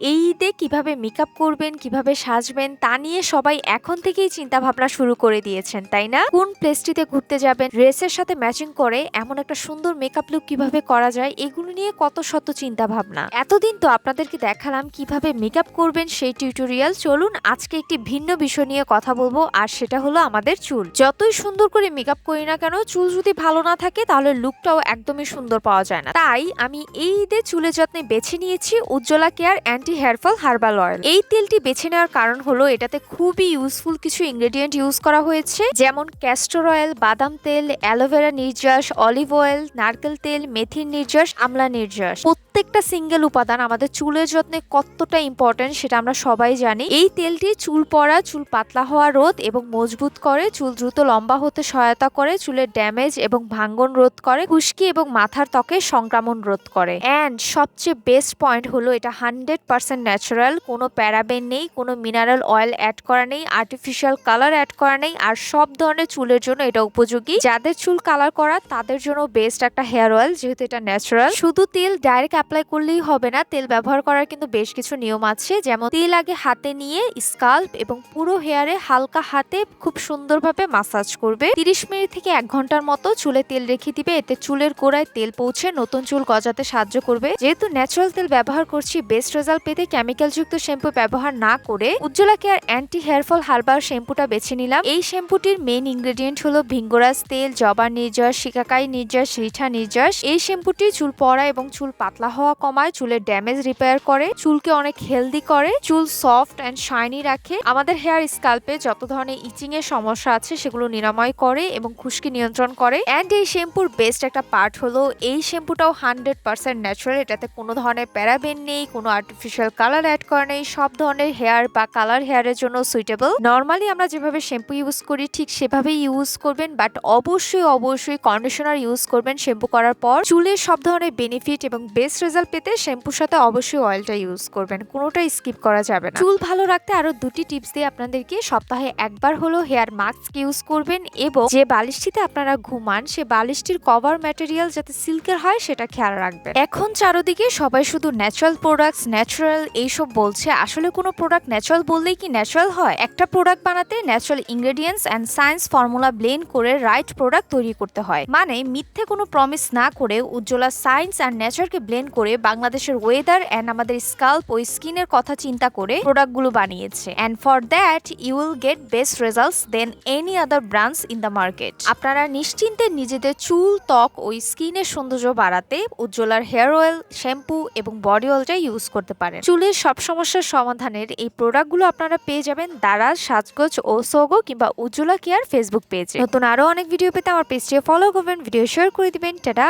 এই ঈদে কীভাবে মেকআপ করবেন, কীভাবে সাজবেন, তা নিয়ে সবাই এখন থেকেই চিন্তা ভাবনা শুরু করে দিয়েছেন, তাই না? কোন প্লেসটিতে ঘুরতে যাবেন, ড্রেসের সাথে ম্যাচিং করে এমন একটা সুন্দর মেকআপ লুক কীভাবে করা যায়, এগুলো নিয়ে কত শত চিন্তা ভাবনা এতদিন তো আপনাদেরকে দেখালাম কীভাবে মেকআপ করবেন সেই টিউটোরিয়াল। চলুন আজকে একটি ভিন্ন বিষয় নিয়ে কথা বলব, আর সেটা হলো আমাদের চুল। যতই সুন্দর করে মেকআপ করি না কেন, চুল যদি ভালো না থাকে, তাহলে লুকটাও একদমই সুন্দর পাওয়া যায় না। তাই আমি এই ঈদে চুলের যত্নে বেছে নিয়েছি Ujjwala care anti hair fall herbal oil এই তেলটি বেছে নেওয়ার কারণ হলো এটাতে খুবই ইউজফুল কিছু ইনগ্রেডিয়েন্ট ইউজ করা হয়েছে, যেমন ক্যাস্টর অয়েল বাদাম তেল অ্যালোভেরা নির্যাস অলিভ অয়েল নারকেল তেল মেথির নির্যাস, আমলা নির্যাস। প্রত্যেকটা সিঙ্গেল উপাদান আমাদের চুলের যত্নে কতটা ইম্পর্টেন্ট সেটা আমরা সবাই জানি। এই তেলটি চুল পড়া, চুল পাতলা হওয়া রোধ এবং মজবুত করে, চুল দ্রুত লম্বা হতে সহায়তা করে, চুলের ড্যামেজ এবং ভাঙ্গন রোধ করে, খুশকি এবং মাথার ত্বকে সংক্রমণ রোধ করে। অ্যান্ড সবচেয়ে বেস্ট পয়েন্ট হলো এটা হান্ড্রেড পার্সেন্ট ন্যাচারাল কোনো প্যারাবেন নেই, কোনো মিনারেল অয়েল অ্যাড করা নেই আর্টিফিশিয়াল কালার অ্যাড করা নেই, আর সব ধরনের চুলের জন্য এটা উপযোগী। যাদের চুল কালার করা, তাদের জন্য বেস্ট একটা হেয়ার অয়েল যেহেতু এটা ন্যাচারাল শুধু তেল ডাইরেক্ট অ্যাপ্লাই করলেই হবে না, তেল ব্যবহার করার কিন্তু বেশ কিছু নিয়ম আছে। যেমন তেল আগে হাতে নিয়ে স্কাল্প এবং পুরো হেয়ারে হালকা হাতে খুব সুন্দরভাবে মাসাজ করবে। তিরিশ মিনিট থেকে এক ঘণ্টার মতো চুলে তেল রেখে দিবে, এতে চুলের গোড়ায় তেল পৌঁছে নতুন চুল গজাতে সাহায্য করবে। যেহেতু ন্যাচারাল তেল ব্যবহার করছি বেস্ট রেজাল্ট পেতে কেমিক্যাল যুক্ত শ্যাম্পু ব্যবহার না করে Ujjwala care anti hair fall herbal শ্যাম্পুটা বেছে নিলাম। এই শ্যাম্পুটির মেইন ইনগ্রেডিয়েন্ট হলো ভিঙ্গরাজ তেল, জবা নির্যাস, শিকাকাই নির্যাস, রিঠা নির্যাস। এই শ্যাম্পুটি চুল পড়া এবং চুল পাতলা হওয়া কমায়, চুলের ড্যামেজ রিপেয়ার করে, চুলকে অনেক হেলদি করে, চুল সফট অ্যান্ড শাইনি রাখে। আমাদের হেয়ার স্কাল্পে যত ধরনের ইচিং এর সমস্যা আছে, সেগুলো নিরাময় করে এবং খুশকি নিয়ন্ত্রণ করে। অ্যান্ড এই শ্যাম্পুর বেস্ট একটা পার্ট হলো, এই শ্যাম্পুটাও হান্ড্রেড পার্সেন্ট ন্যাচারাল এটাতে কোনো ধরনের প্যারাবেন নেই, কোনো আর্টিফিশিয়াল কালার অ্যাড করা নেই, সব ধরনের হেয়ার বা কালার হেয়ারের জন্য সুইটেবল নর্মালি আমরা যেভাবে শ্যাম্পু ইউজ করি, ঠিক সেভাবেই ইউজ করবেন বাট অবশ্যই অবশ্যই কন্ডিশনার ইউজ করবেন শ্যাম্পু করার পর। চুলের সব ধরনের বেনিফিট এবং বেস্ট রেজাল্ট পেতে শ্যাম্পুর সাথে অবশ্যই অয়েলটা ইউজ করবেন, কোনোটাই স্কিপ করা যাবে না। চুল ভালো রাখতে আরও দুটি টিপস দিয়ে আপনাদেরকে সপ্তাহে একবার হলো হেয়ার মাস্ক ইউজ করবেন এবং যে বালিশটিতে আপনারা ঘুমান, সে বালিশটির কভার ম্যাটেরিয়াল যাতে সিল্কের হয়, সেটা খেয়াল রাখবেন। এখন চারোদিকে সবাই শুধু ন্যাচারাল প্রোডাক্টস ন্যাচারাল এইসব বলছে। আসলে কোনো প্রোডাক্ট ন্যাচারাল বললেই কি ন্যাচারাল হয়? একটা প্রোডাক্ট বানাতে natural ingredients and science formula blend করে রাইট প্রোডাক্ট তৈরি করতে হয়। মানে মিথ্যে কোনো প্রমিস না করে উজ্জ্বলা সায়েন্স অ্যান্ড নেচারকে ব্লেন্ড করে বাংলাদেশের ওয়েদার অ্যান্ড আমাদের স্কাল্প ও স্কিনের কথা চিন্তা করে প্রোডাক্টগুলো বানিয়েছে। And for that you will get best results then any other brands in the market আপনারা নিশ্চিন্তে নিজেদের চুল, ত্বক ও স্কিনের সৌন্দর্য বাড়াতে উজ্জ্বলার হেয়ার অয়েল শ্যাম্পু এবং বডি অয়েলটা ইউজ করতে পারেন। চুলের সব সমস্যার সমাধানের এই প্রোডাক্টগুলো আপনারা পেয়ে যাবেন দারাজ, সাজগোজ ও সোগো কিংবা উজ্জ্বলা কেয়ার ফেসবুক পেজে। নতুন আরও অনেক ভিডিও পেতে আমার পেজটি ফলো করবেন, ভিডিও শেয়ার করে দিবেন। টাটা!